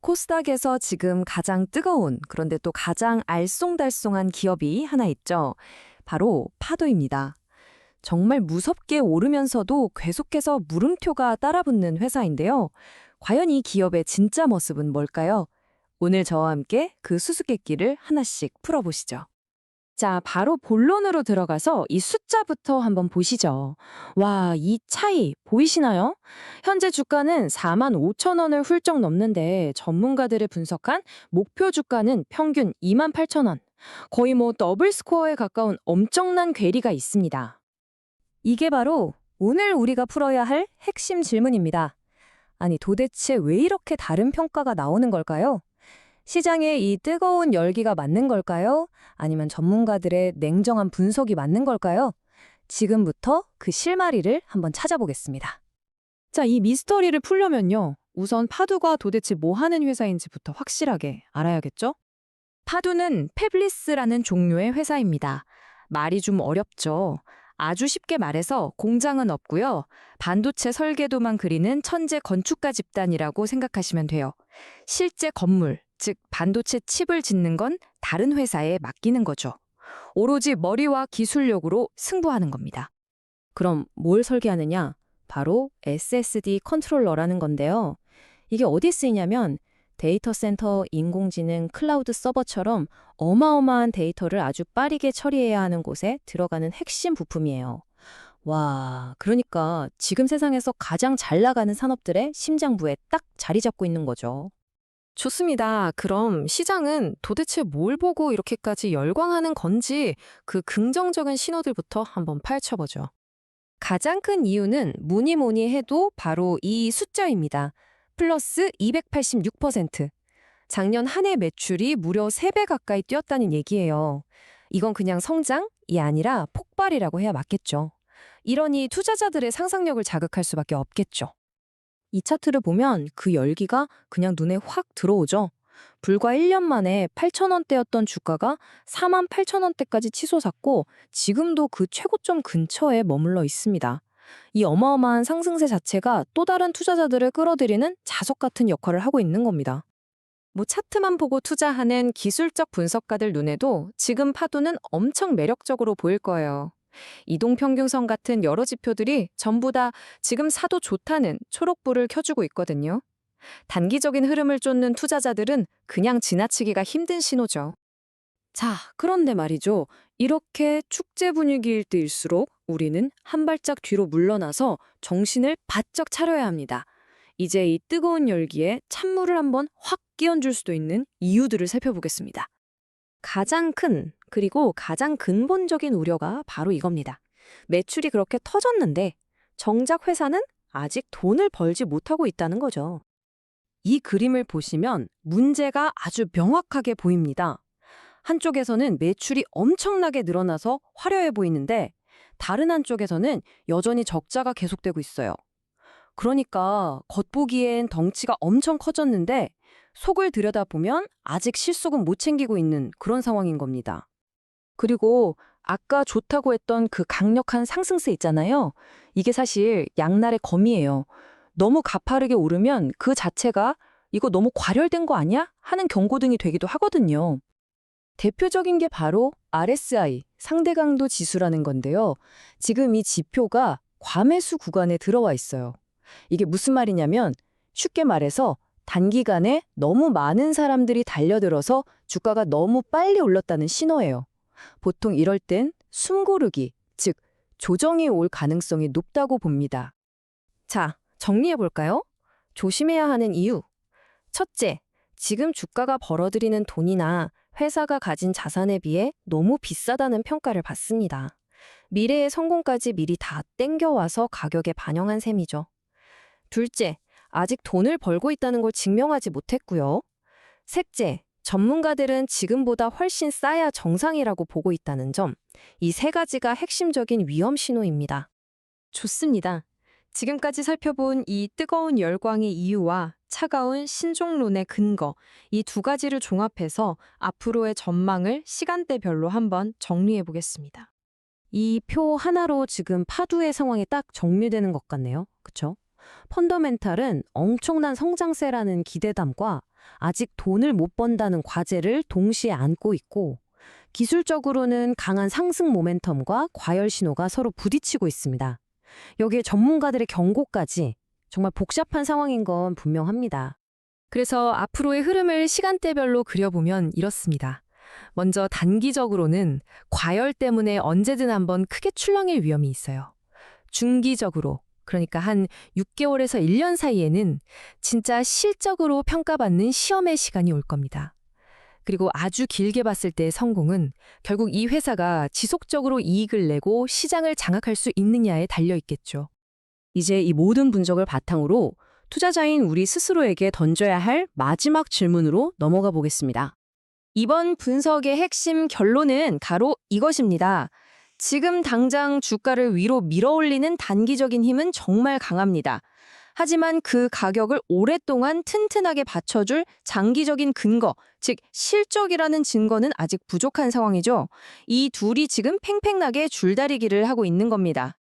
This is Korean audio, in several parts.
코스닥에서 지금 가장 뜨거운 그런데 또 가장 알쏭달쏭한 기업이 하나 있죠. 바로 파도입니다. 정말 무섭게 오르면서도 계속해서 물음표가 따라붙는 회사인데요. 과연 이 기업의 진짜 모습은 뭘까요? 오늘 저와 함께 그 수수께끼를 하나씩 풀어보시죠. 자, 바로 본론으로 들어가서 이 숫자부터 한번 보시죠. 와, 이 차이 보이시나요? 현재 주가는 4만 5천 원을 훌쩍 넘는데 전문가들이 분석한 목표 주가는 평균 2만 8천 원. 거의 뭐 더블 스코어에 가까운 엄청난 괴리가 있습니다. 이게 바로 오늘 우리가 풀어야 할 핵심 질문입니다. 아니 도대체 왜 이렇게 다른 평가가 나오는 걸까요? 시장의 이 뜨거운 열기가 맞는 걸까요? 아니면 전문가들의 냉정한 분석이 맞는 걸까요? 지금부터 그 실마리를 한번 찾아보겠습니다. 자, 이 미스터리를 풀려면요. 우선 파두가 도대체 뭐 하는 회사인지부터 확실하게 알아야겠죠? 파두는 페블리스라는 종류의 회사입니다. 말이 좀 어렵죠. 아주 쉽게 말해서 공장은 없고요. 반도체 설계도만 그리는 천재 건축가 집단이라고 생각하시면 돼요. 실제 건물, 즉 반도체 칩을 짓는 건 다른 회사에 맡기는 거죠. 오로지 머리와 기술력으로 승부하는 겁니다. 그럼 뭘 설계하느냐? 바로 SSD 컨트롤러라는 건데요. 이게 어디 쓰이냐면 데이터 센터, 인공지능, 클라우드 서버처럼 어마어마한 데이터를 아주 빠르게 처리해야 하는 곳에 들어가는 핵심 부품이에요. 와, 그러니까 지금 세상에서 가장 잘 나가는 산업들의 심장부에 딱 자리 잡고 있는 거죠. 좋습니다. 그럼 시장은 도대체 뭘 보고 이렇게까지 열광하는 건지 그 긍정적인 신호들부터 한번 파헤쳐보죠. 가장 큰 이유는 뭐니 뭐니 해도 바로 이 숫자입니다. 플러스 286%. 작년 한 해 매출이 무려 3배 가까이 뛰었다는 얘기예요. 이건 그냥 성장이 아니라 폭발이라고 해야 맞겠죠. 이러니 투자자들의 상상력을 자극할 수밖에 없겠죠. 이 차트를 보면 그 열기가 그냥 눈에 확 들어오죠. 불과 1년 만에 8,000원대였던 주가가 4만 8,000원대까지 치솟았고 지금도 그 최고점 근처에 머물러 있습니다. 이 어마어마한 상승세 자체가 또 다른 투자자들을 끌어들이는 자석 같은 역할을 하고 있는 겁니다. 뭐 차트만 보고 투자하는 기술적 분석가들 눈에도 지금 파도는 엄청 매력적으로 보일 거예요. 이동평균선 같은 여러 지표들이 전부 다 지금 사도 좋다는 초록불을 켜주고 있거든요. 단기적인 흐름을 쫓는 투자자들은 그냥 지나치기가 힘든 신호죠. 자, 그런데 말이죠. 이렇게 축제 분위기일 때일수록 우리는 한 발짝 뒤로 물러나서 정신을 바짝 차려야 합니다. 이제 이 뜨거운 열기에 찬물을 한번 확 끼얹을 수도 있는 이유들을 살펴보겠습니다. 가장 큰 그리고 가장 근본적인 우려가 바로 이겁니다. 매출이 그렇게 터졌는데 정작 회사는 아직 돈을 벌지 못하고 있다는 거죠. 이 그림을 보시면 문제가 아주 명확하게 보입니다. 한쪽에서는 매출이 엄청나게 늘어나서 화려해 보이는데 다른 한쪽에서는 여전히 적자가 계속되고 있어요. 그러니까 겉보기엔 덩치가 엄청 커졌는데 속을 들여다보면 아직 실속은 못 챙기고 있는 그런 상황인 겁니다. 그리고 아까 좋다고 했던 그 강력한 상승세 있잖아요. 이게 사실 양날의 검이에요. 너무 가파르게 오르면 그 자체가 이거 너무 과열된 거 아니야? 하는 경고등이 되기도 하거든요. 대표적인 게 바로 RSI, 상대강도 지수라는 건데요. 지금 이 지표가 과매수 구간에 들어와 있어요. 이게 무슨 말이냐면 쉽게 말해서 단기간에 너무 많은 사람들이 달려들어서 주가가 너무 빨리 올랐다는 신호예요. 보통 이럴 땐 숨고르기, 즉 조정이 올 가능성이 높다고 봅니다. 자, 정리해 볼까요? 조심해야 하는 이유. 첫째, 지금 주가가 벌어들이는 돈이나 회사가 가진 자산에 비해 너무 비싸다는 평가를 받습니다. 미래의 성공까지 미리 다 땡겨와서 가격에 반영한 셈이죠. 둘째, 아직 돈을 벌고 있다는 걸 증명하지 못했고요. 셋째, 전문가들은 지금보다 훨씬 싸야 정상이라고 보고 있다는 점. 이 세 가지가 핵심적인 위험 신호입니다. 좋습니다. 지금까지 살펴본 이 뜨거운 열광의 이유와 차가운 신종론의 근거, 이 두 가지를 종합해서 앞으로의 전망을 시간대별로 한번 정리해 보겠습니다. 이 표 하나로 지금 파두의 상황이 딱 정리되는 것 같네요. 그쵸? 펀더멘탈은 엄청난 성장세라는 기대감과 아직 돈을 못 번다는 과제를 동시에 안고 있고 기술적으로는 강한 상승 모멘텀과 과열 신호가 서로 부딪히고 있습니다. 여기에 전문가들의 경고까지 정말 복잡한 상황인 건 분명합니다. 그래서 앞으로의 흐름을 시간대별로 그려보면 이렇습니다. 먼저 단기적으로는 과열 때문에 언제든 한번 크게 출렁일 위험이 있어요. 중기적으로, 그러니까 한 6개월에서 1년 사이에는 진짜 실적으로 평가받는 시험의 시간이 올 겁니다. 그리고 아주 길게 봤을 때의 성공은 결국 이 회사가 지속적으로 이익을 내고 시장을 장악할 수 있느냐에 달려 있겠죠. 이제 이 모든 분석을 바탕으로 투자자인 우리 스스로에게 던져야 할 마지막 질문으로 넘어가 보겠습니다. 이번 분석의 핵심 결론은 가로 이것입니다. 지금 당장 주가를 위로 밀어올리는 단기적인 힘은 정말 강합니다. 하지만 그 가격을 오랫동안 튼튼하게 받쳐줄 장기적인 근거, 즉 실적이라는 증거는 아직 부족한 상황이죠. 이 둘이 지금 팽팽하게 줄다리기를 하고 있는 겁니다.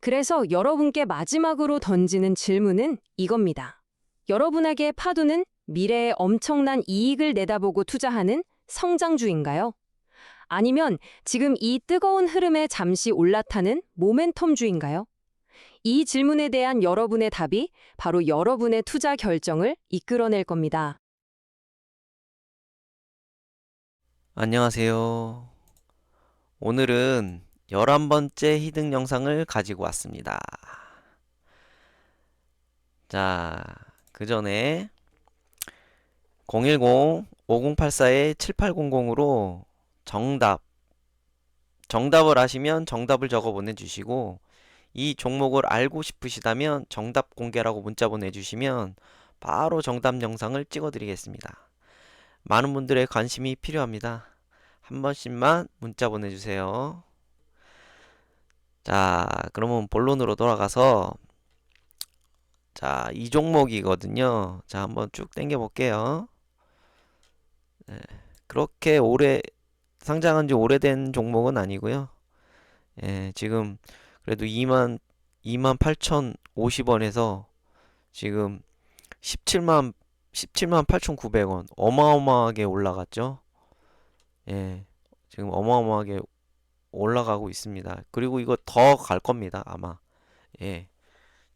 그래서 여러분께 마지막으로 던지는 질문은 이겁니다. 여러분에게 파도는 미래에 엄청난 이익을 내다보고 투자하는 성장주인가요? 아니면 지금 이 뜨거운 흐름에 잠시 올라타는 모멘텀주인가요? 이 질문에 대한 여러분의 답이 바로 여러분의 투자 결정을 이끌어낼 겁니다. 안녕하세요. 오늘은 11번째 히든 영상을 가지고 왔습니다. 자, 그 전에 010-5084-7800으로 정답, 정답을 아시면 정답을 적어 보내주시고, 이 종목을 알고 싶으시다면 정답 공개라고 문자 보내주시면 바로 정답 영상을 찍어 드리겠습니다. 많은 분들의 관심이 필요합니다. 한 번씩만 문자 보내주세요. 자, 그러면 본론으로 돌아가서 자, 이 종목이거든요. 자, 한번 쭉 당겨 볼게요. 네, 그렇게 오래 상장한 지 오래된 종목은 아니고요. 예, 지금 그래도 2만 2만 8,050원에서 지금 17만 17만 8,900원. 어마어마하게 올라갔죠. 예. 지금 어마어마하게 올라가고 있습니다. 그리고 이거 더 갈 겁니다. 아마. 예.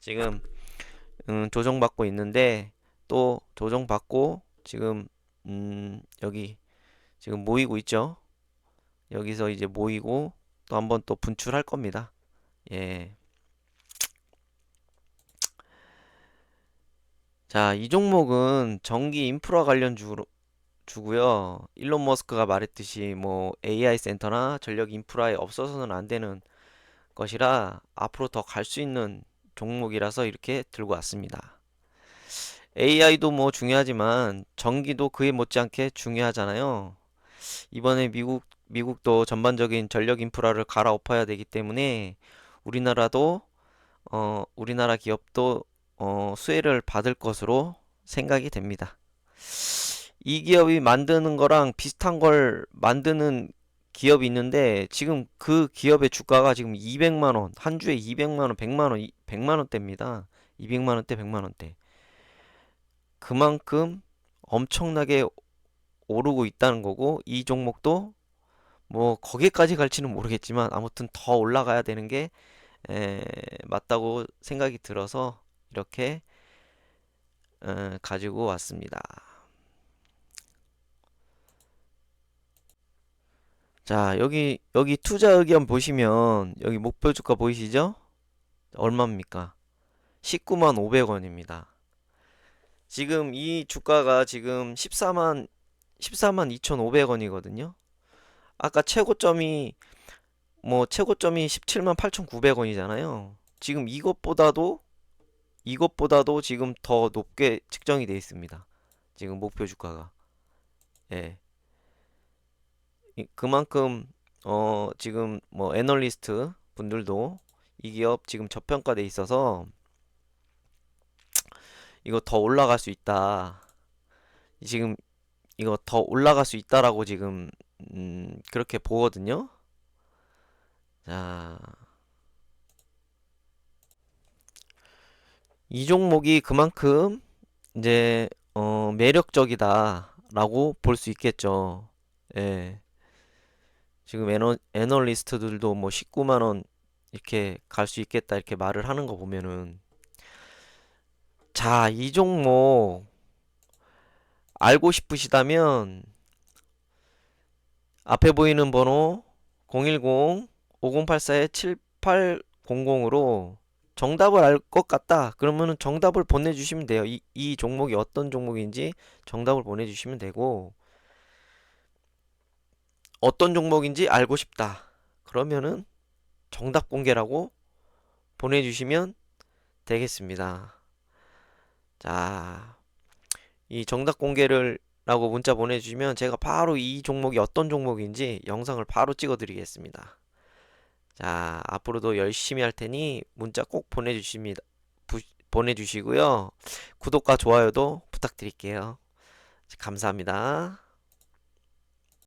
지금 음, 조정받고 있는데 또 조정받고 지금 음, 여기 지금 모이고 있죠. 여기서 이제 모이고 또 한번 또 분출할 겁니다. 예. 자, 이 종목은 전기 인프라 관련 주, 주고요. 일론 머스크가 말했듯이 뭐 AI 센터나 전력 인프라에 없어서는 안 되는 것이라 앞으로 더 갈 수 있는 종목이라서 이렇게 들고 왔습니다. AI도 뭐 중요하지만 전기도 그에 못지않게 중요하잖아요. 이번에 미국 미국도 전반적인 전력 인프라를 갈아엎어야 되기 때문에 우리나라도 어 우리나라 기업도 어, 수혜를 받을 것으로 생각이 됩니다. 이 기업이 만드는 거랑 비슷한 걸 만드는 기업이 있는데 지금 그 기업의 주가가 지금 200만 원, 한 주에 200만 원, 100만 원, 100만 원대입니다. 200만 원대, 100만 원대. 그만큼 엄청나게 오르고 있다는 거고 이 종목도 뭐 거기까지 갈지는 모르겠지만 아무튼 더 올라가야 되는 게 에, 맞다고 생각이 들어서 이렇게 어, 가지고 왔습니다. 자, 여기 여기 투자 의견 보시면 여기 목표 주가 보이시죠? 얼마입니까? 19만 500원입니다. 지금 이 주가가 지금 14만 14만 2,500원이거든요. 아까 최고점이 뭐 최고점이 17만 8,900원이잖아요. 지금 이것보다도 이것보다도 지금 더 높게 측정이 되어 있습니다. 지금 목표 주가가. 예. 이- 그만큼 어 지금 뭐 애널리스트 분들도 이 기업 지금 저평가돼 있어서 이거 더 올라갈 수 있다. 지금 이거 더 올라갈 수 있다라고 지금 음 그렇게 보거든요. 자, 이 종목이 그만큼 이제 어, 매력적이다라고 볼 수 있겠죠. 예. 지금 애너, 애널리스트들도 뭐 19만 원 이렇게 갈 수 있겠다 이렇게 말을 하는 거 보면은 자, 이 종목 알고 싶으시다면 앞에 보이는 번호 010-5084-7800으로 정답을 알 것 같다. 그러면은 정답을 보내주시면 돼요. 이, 이 종목이 어떤 종목인지 정답을 보내주시면 되고, 어떤 종목인지 알고 싶다. 그러면은 정답 공개라고 보내주시면 되겠습니다. 자, 이 정답 공개를 라고 문자 보내주시면 제가 바로 이 종목이 어떤 종목인지 영상을 바로 찍어 드리겠습니다. 자, 앞으로도 열심히 할 테니 문자 꼭 보내주십니다. 부- 보내주시고요. 구독과 좋아요도 부탁드릴게요. 감사합니다.